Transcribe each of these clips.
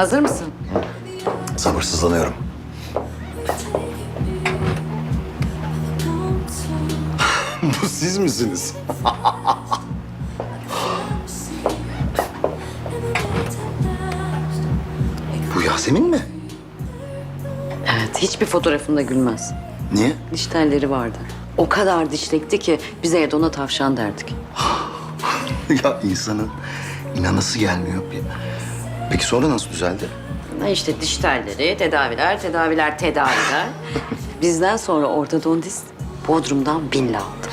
Hazır mısın? Sabırsızlanıyorum. Bu siz misiniz? Bu Yasemin mi? Evet, hiçbir fotoğrafında gülmez. Niye? Diş telleri vardı. O kadar dişlekti ki bize Edon'a tavşan derdik. ya insanın inanası gelmiyor. Peki sonra nasıl düzeldi? Ha işte diş telleri, tedaviler, tedaviler, tedaviler. Bizden sonra ortodontist Bodrum'dan villa aldı.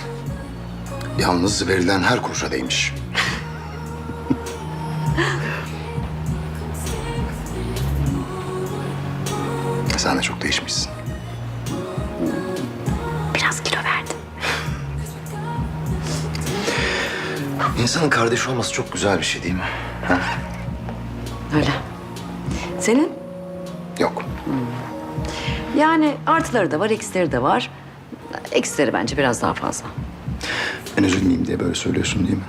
Yalnız verilen her kuruşa değmiş. Sen de çok değişmişsin. Biraz kilo verdim. İnsanın kardeşi olması çok güzel bir şey değil mi? Ha? Öyle. Senin? Yok. Yani artıları da var, eksileri de var. Eksileri bence biraz daha fazla. Ben üzülmeyeyim diye böyle söylüyorsun değil mi?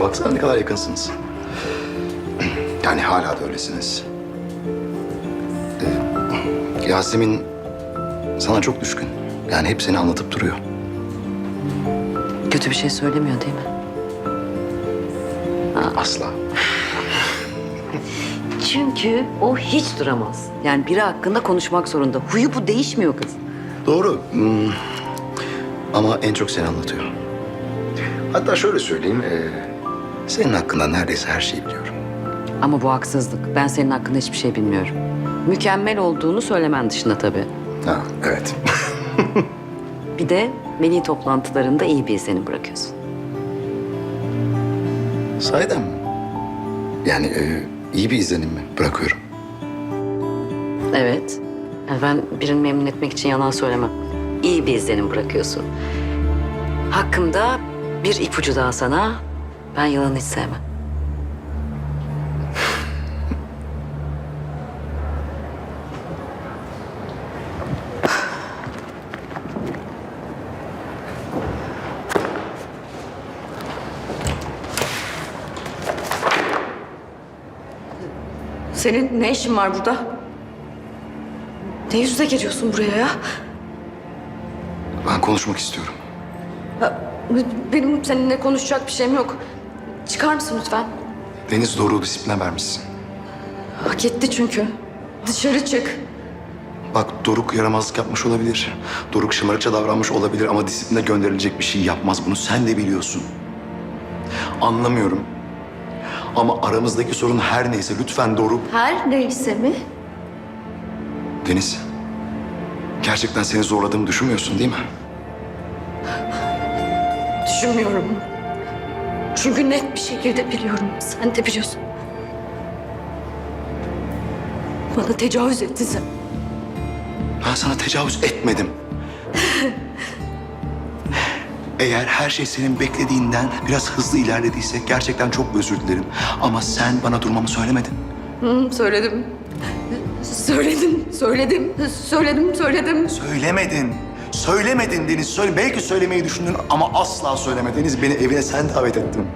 Baksana ne kadar yakınsınız. Yani hala da öylesiniz. Ee, Yasemin sana çok düşkün. Yani hep seni anlatıp duruyor. Kötü bir şey söylemiyor değil mi? Asla. Çünkü o hiç duramaz. Yani biri hakkında konuşmak zorunda. Huyu bu değişmiyor kız. Doğru. Hmm. Ama en çok seni anlatıyor. Hatta şöyle söyleyeyim. ee, senin hakkında neredeyse her şeyi biliyorum. Ama bu haksızlık. Ben senin hakkında hiçbir şey bilmiyorum. Mükemmel olduğunu söylemen dışında tabii. Ha, evet. Bir de veli toplantılarında iyi bir izlenim bırakıyorsun. Sahiden mi? Yani ee, iyi bir izlenim mi bırakıyorum? Evet. Yani ben birini memnun etmek için yalan söylemem. İyi bir izlenim bırakıyorsun. Hakkımda bir ipucu daha sana. Ben yalan hiç sevmem. Senin ne işin var burada? Ne yüzle geliyorsun buraya ya? Ben konuşmak istiyorum. Benim seninle konuşacak bir şeyim yok. Çıkar mısın lütfen? Deniz doğru disipline vermişsin. Hak etti çünkü. Dışarı çık. Bak Doruk yaramazlık yapmış olabilir. Doruk şımarıkça davranmış olabilir ama disipline gönderilecek bir şey yapmaz. Bunu sen de biliyorsun. Anlamıyorum. Ama aramızdaki sorun her neyse lütfen Doruk. Her neyse mi? Deniz, gerçekten seni zorladığımı düşünmüyorsun değil mi? Düşünmüyorum. Çünkü net bir şekilde biliyorum. Sen de biliyorsun. Bana tecavüz ettin sen. Ben sana tecavüz etmedim. Eğer her şey senin beklediğinden biraz hızlı ilerlediyse gerçekten çok özür dilerim. Ama sen bana durmamı söylemedin. Hı, söyledim. Söyledim, söyledim, söyledim, söyledim. Söylemedin. Söylemedin Deniz. Söyle, belki söylemeyi düşündün ama asla söylemedin. Deniz beni evine sen davet ettin.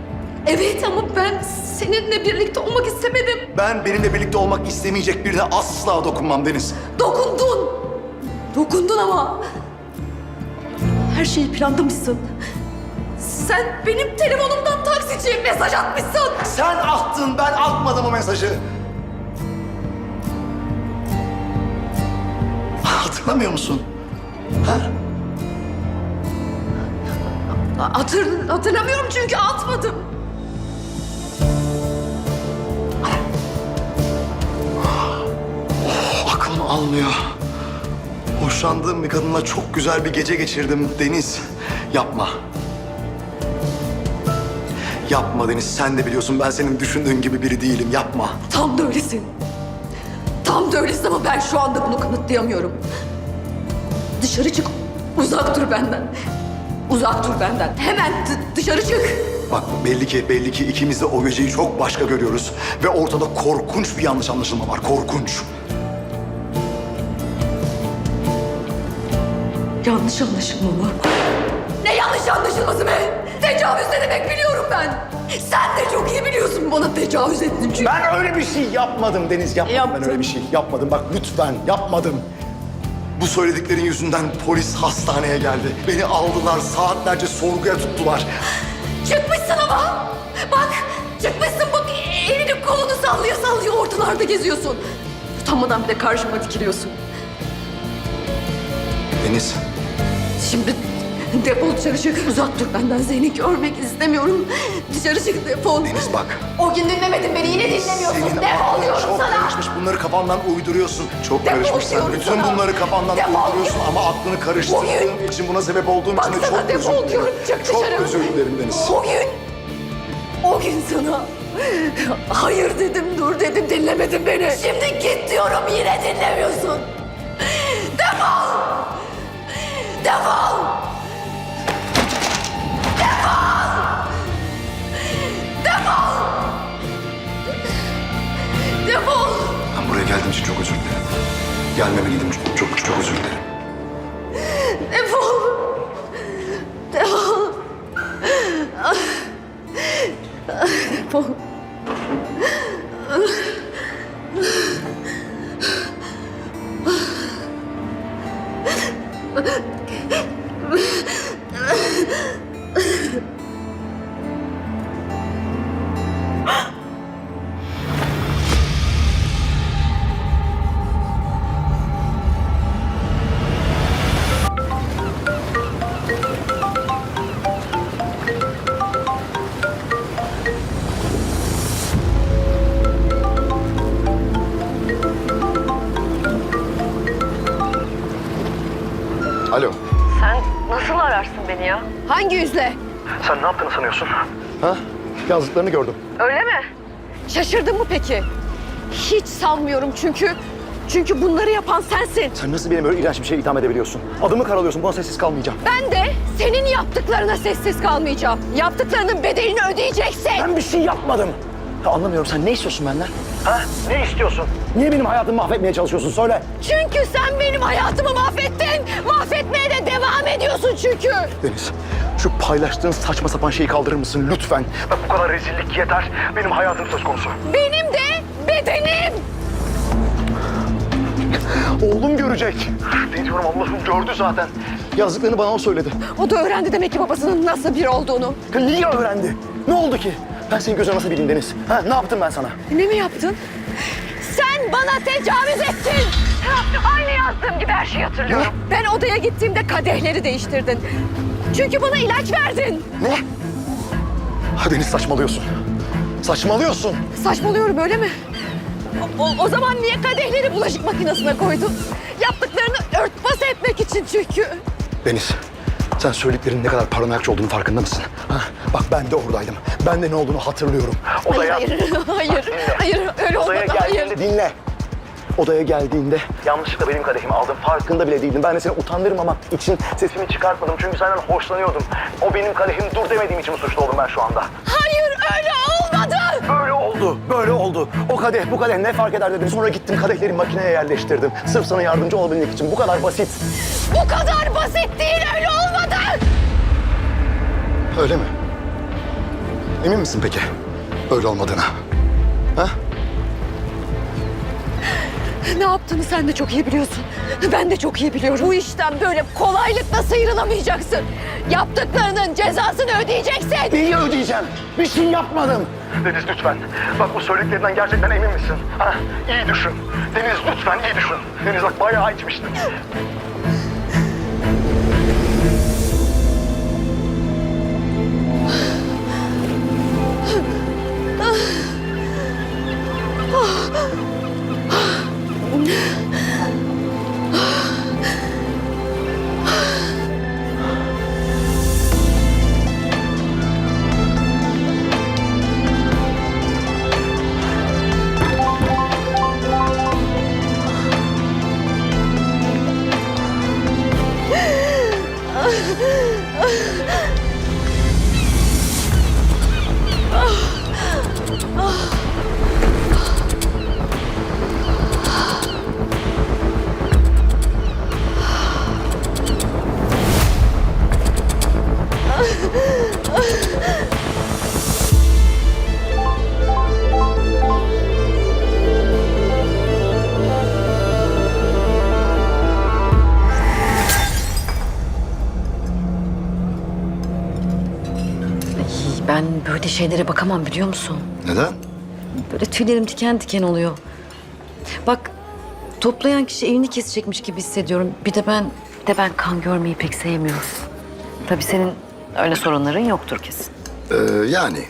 Evet ama ben seninle birlikte olmak istemedim. Ben benimle birlikte olmak istemeyecek birine asla dokunmam Deniz. Dokundun. Dokundun ama. Her şeyi planlamışsın. Sen benim telefonumdan taksiciye mesaj atmışsın. Sen attın, ben atmadım o mesajı. Hatırlamıyor musun? Ha? Hatır, hatırlamıyorum çünkü atmadım. Aklım almıyor. Hoşlandığım bir kadınla çok güzel bir gece geçirdim Deniz. Yapma. Yapma Deniz. Sen de biliyorsun ben senin düşündüğün gibi biri değilim. Yapma. Tam da öylesin. Tam da öylesin ama ben şu anda bunu kanıtlayamıyorum. Dışarı çık. Uzak dur benden. Uzak dur benden. Hemen dışarı çık. Bak belli ki belli ki ikimiz de o geceyi çok başka görüyoruz. Ve ortada korkunç bir yanlış anlaşılma var. Korkunç. Yanlış anlaşılma mı? Ne yanlış anlaşılması be? Tecavüz ne demek biliyorum ben. Sen de çok iyi biliyorsun bana tecavüz ettin çünkü. Ben öyle bir şey yapmadım Deniz yapmadım Yaptın. ben öyle bir şey yapmadım bak lütfen yapmadım. Bu söylediklerin yüzünden polis hastaneye geldi. Beni aldılar saatlerce sorguya tuttular. Çıkmışsın ama. Bak çıkmışsın bak elini kolunu sallıyor sallıyor ortalarda geziyorsun. Utanmadan bir de karşıma dikiliyorsun. Deniz Şimdi defol dışarı çık. Uzak dur benden seni görmek istemiyorum. Dışarı çık defol. Deniz bak. O gün dinlemedin beni yine dinlemiyorsun. Defol diyorum çok sana. karışmış. Bunları kafandan uyduruyorsun. Çok Defol karışmış. Sen diyorum bütün sana. bunları kafandan Defol. uyduruyorsun ama aklını karıştırdığın Bugün- için buna sebep olduğum için de çok özür defol dilerim. diyorum. Çık Çok dışarı. özür dilerim Deniz. O gün, o gün sana hayır dedim, dur dedim, dinlemedin beni. Şimdi git diyorum, yine dinlemiyorsun. Defol! Defol! Defol! Defol! Defol! Ben buraya geldiğim için çok özür dilerim. Gelmemeliydim. Çok çok, çok özür dilerim. Defol! Defol! Defol! Yazdıklarını gördüm. Öyle mi? Şaşırdın mı peki? Hiç sanmıyorum çünkü... Çünkü bunları yapan sensin. Sen nasıl benim böyle iğrenç bir şeye itham edebiliyorsun? Adımı karalıyorsun. Buna sessiz kalmayacağım. Ben de senin yaptıklarına sessiz kalmayacağım. Yaptıklarının bedelini ödeyeceksin. Ben bir şey yapmadım. Ya anlamıyorum. Sen ne istiyorsun benden? Ha? Ne istiyorsun? Niye benim hayatımı mahvetmeye çalışıyorsun? Söyle. Çünkü sen benim hayatımı mahvettin. Mahvetmeye de devam ediyorsun çünkü. Deniz, şu paylaştığın saçma sapan şeyi kaldırır mısın lütfen? Bak bu kadar rezillik yeter. Benim hayatım söz konusu. Benim de bedenim. Oğlum görecek. Ne diyorum Allah'ım gördü zaten. Yazdıklarını bana o söyledi. O da öğrendi demek ki babasının nasıl biri olduğunu. Ya Niye öğrendi? Ne oldu ki? Ben senin gözüne nasıl bileyim Deniz? Ha, ne yaptım ben sana? Ne mi yaptın? Sen bana tecavüz ettin. Aynı yazdığım gibi her şeyi hatırlıyorum. Ben odaya gittiğimde kadehleri değiştirdin. Çünkü bana ilaç verdin. Ne? Ha Deniz saçmalıyorsun. Saçmalıyorsun. Saçmalıyorum öyle mi? O, o- o zaman niye kadehleri bulaşık makinesine koydun? Yaptıklarını örtbas etmek için çünkü. Deniz, sen söylediklerinin ne kadar paranoyakça olduğunu farkında mısın? Ha? Bak ben de oradaydım. Ben de ne olduğunu hatırlıyorum. Odaya, Hayır, hayır, hayır, öyle olmadı, hayır. Dinle. Odaya geldiğinde yanlışlıkla benim kadehimi aldım. farkında bile değildim. Ben de seni utandırmamak için Sesimi çıkartmadım çünkü senden hoşlanıyordum. O benim kadehim dur demediğim için suçlu oldum ben şu anda. Hayır, öyle olmadı. Böyle oldu. Böyle oldu. O kadeh, bu kadeh ne fark eder dedim. Sonra gittim kadehleri makineye yerleştirdim. Sırf sana yardımcı olabilmek için. Bu kadar basit. Bu kadar basit değil, öyle olmadı. Öyle mi? Emin misin peki? Öyle olmadığına. Ha? Ne yaptığını sen de çok iyi biliyorsun. Ben de çok iyi biliyorum. Bu işten böyle kolaylıkla sıyrılamayacaksın. Yaptıklarının cezasını ödeyeceksin. Neyi ödeyeceğim? Bir şey yapmadım. Deniz lütfen. Bak bu söylediklerinden gerçekten emin misin? Ha? İyi düşün. Deniz lütfen iyi düşün. Deniz bak bayağı içmiştin. Şeylere bakamam biliyor musun? Neden? Böyle tüylerim diken diken oluyor. Bak toplayan kişi evini kesecekmiş gibi hissediyorum. Bir de ben bir de ben kan görmeyi pek sevmiyorum. Tabii senin öyle sorunların yoktur kesin. Ee, yani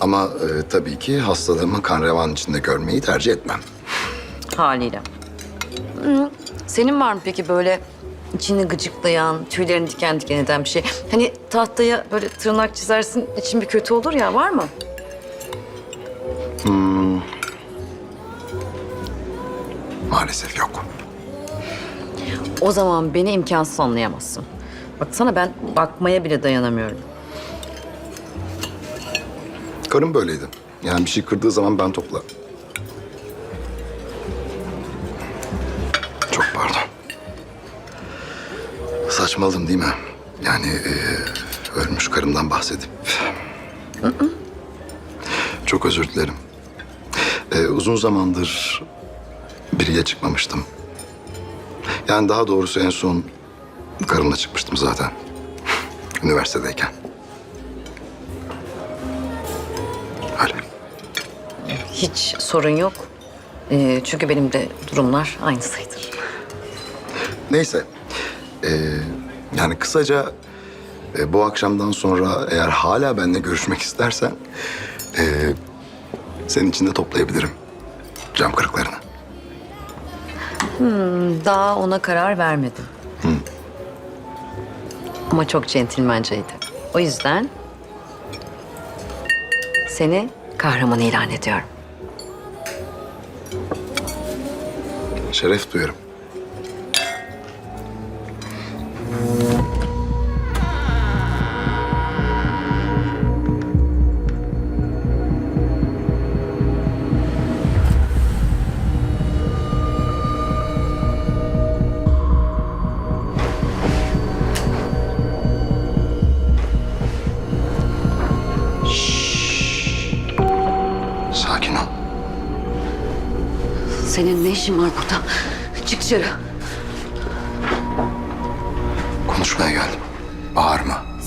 ama e, tabii ki hastalığımı kan revan içinde görmeyi tercih etmem. Haliyle. Hı. Senin var mı peki böyle içini gıcıklayan, tüylerini diken diken eden bir şey? Hani tahtaya böyle tırnak çizersin, için bir kötü olur ya, var mı? Maalesef yok. O zaman beni imkansız anlayamazsın. Bak sana ben bakmaya bile dayanamıyorum. Karım böyleydi. Yani bir şey kırdığı zaman ben topla. Saçmaladım değil mi? Yani e, ölmüş karımdan bahsedip. Çok özür dilerim. E, uzun zamandır biriyle çıkmamıştım. Yani daha doğrusu en son karımla çıkmıştım zaten. Üniversitedeyken. Öyle. Hiç sorun yok. Ee, çünkü benim de durumlar aynı sayıdır. Neyse. Ee, yani kısaca e, bu akşamdan sonra eğer hala benimle görüşmek istersen... e, ...senin için de toplayabilirim cam kırıklarını. Daha ona karar vermedim. Ama çok centilmenceydi. O yüzden seni kahraman ilan ediyorum. Şeref duyarım. Senin ne işin var burada? Çık dışarı.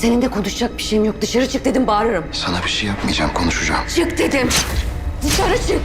Senin de konuşacak bir şeyim yok. Dışarı çık dedim bağırırım. Sana bir şey yapmayacağım, konuşacağım. Çık dedim. Dışarı çık.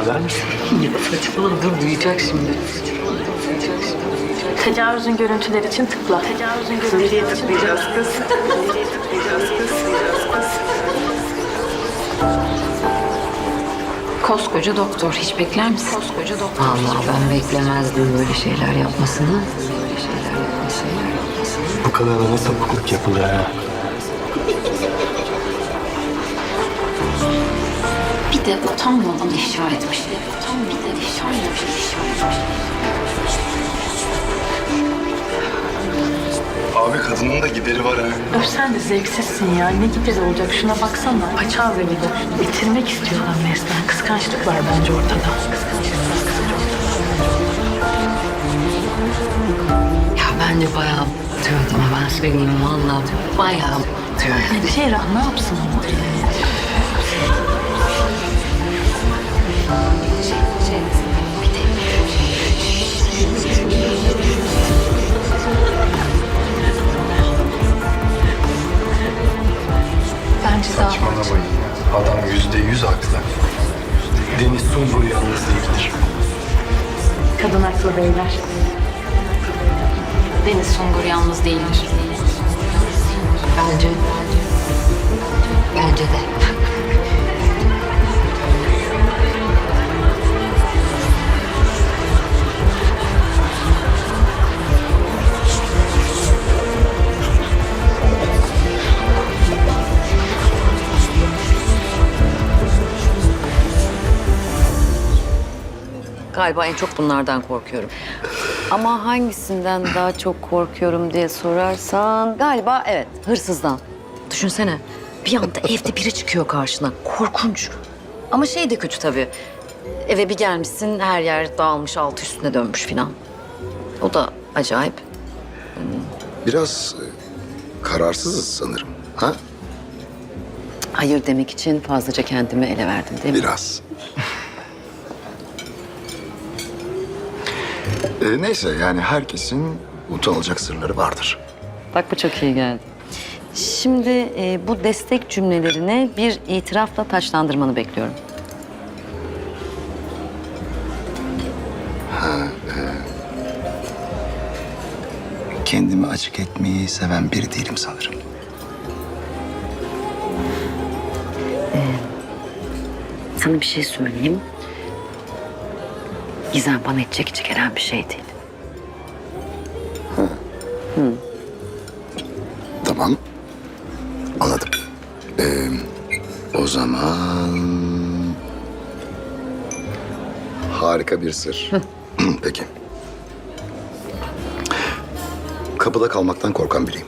İçkileri var der misin? Saçmalama dur duyacak şimdi. Tecavüzün görüntüleri için tıkla. Tecavüzün görüntüleri için tıklayacağız kız? Koskoca doktor hiç bekler misin? Koskoca doktor. Vallahi ben beklemezdim böyle şeyler yapmasını. Böyle şeyler yapmasını. Bu kadar da sapıklık yapılır ha. Bir de utanmadan ifşa etmiş. Bir de utanmadan ifşa etmiş. ifşa etmiş. Abi kadının da gideri var ha. Öf sen de zevksizsin ya. Ne gibi olacak? Şuna baksana. Paçal gibi de. Bitirmek istiyorlar resmen. Kıskançlık var bence ortada. Ya ben de bayağı tüyordum ben söyleyeyim vallahi bayağı tüyordum. Şeyrah ne yapsın Bence daha Saçmalamayın ya. Adam yüzde yüz haklı. Deniz Sungur yalnız değildir. kadın haklı beyler. Deniz Sungur yalnız değildir. Bence. Bence de. Galiba en çok bunlardan korkuyorum. Ama hangisinden daha çok korkuyorum diye sorarsan galiba evet hırsızdan. Düşünsene bir anda evde biri çıkıyor karşına. Korkunç. Ama şey de kötü tabii. Eve bir gelmişsin her yer dağılmış altı üstüne dönmüş filan. O da acayip. Biraz e, kararsızız sanırım. Ha? Hayır demek için fazlaca kendimi ele verdim değil mi? Biraz. E, neyse yani herkesin utanılacak sırları vardır. Bak bu çok iyi geldi. Şimdi e, bu destek cümlelerine bir itirafla taçlandırmanı bekliyorum. Kendimi açık etmeyi seven biri değilim sanırım. Sana bir şey söyleyeyim. Gizem bana hiç çekici gelen bir şey değil. Tamam. Anladım. Ee, o zaman... Harika bir sır. Peki. Kapıda kalmaktan korkan biriyim.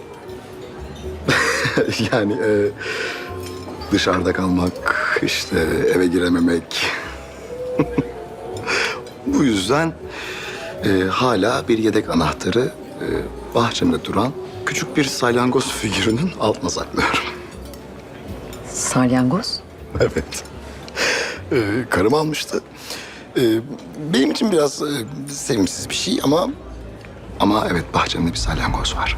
yani e, dışarıda kalmak, işte eve girememek. Bu yüzden e, hala bir yedek anahtarı e, bahçemde duran küçük bir salyangoz figürünün altına saklıyorum. Salyangoz? Evet. Ee, karım almıştı. Ee, benim için biraz e, sevimsiz bir şey ama... Ama evet bahçemde bir salyangoz var.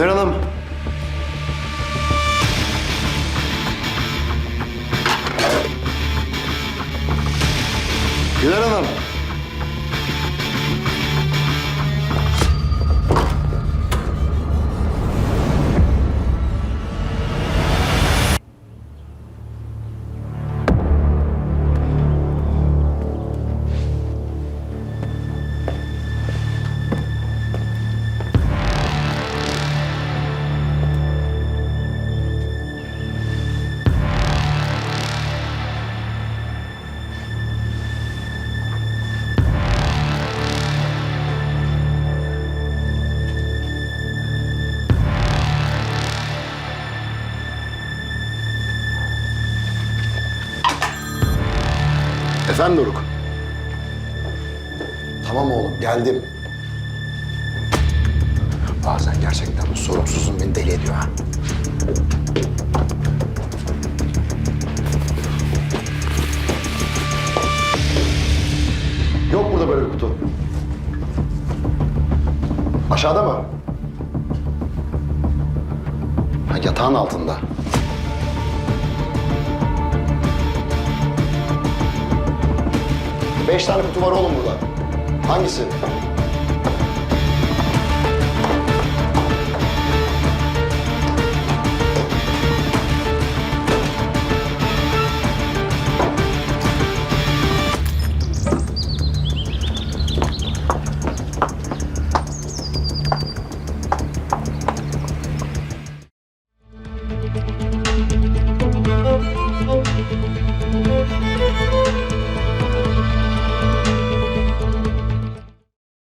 Güner Hanım. Efendim Doruk. Tamam oğlum geldim. Bazen gerçekten bu sorumsuzluğun beni deli ediyor ha. Yok burada böyle bir kutu. Aşağıda mı? Ha, yatağın altında. Beş tane kutu var oğlum burada. Hangisi?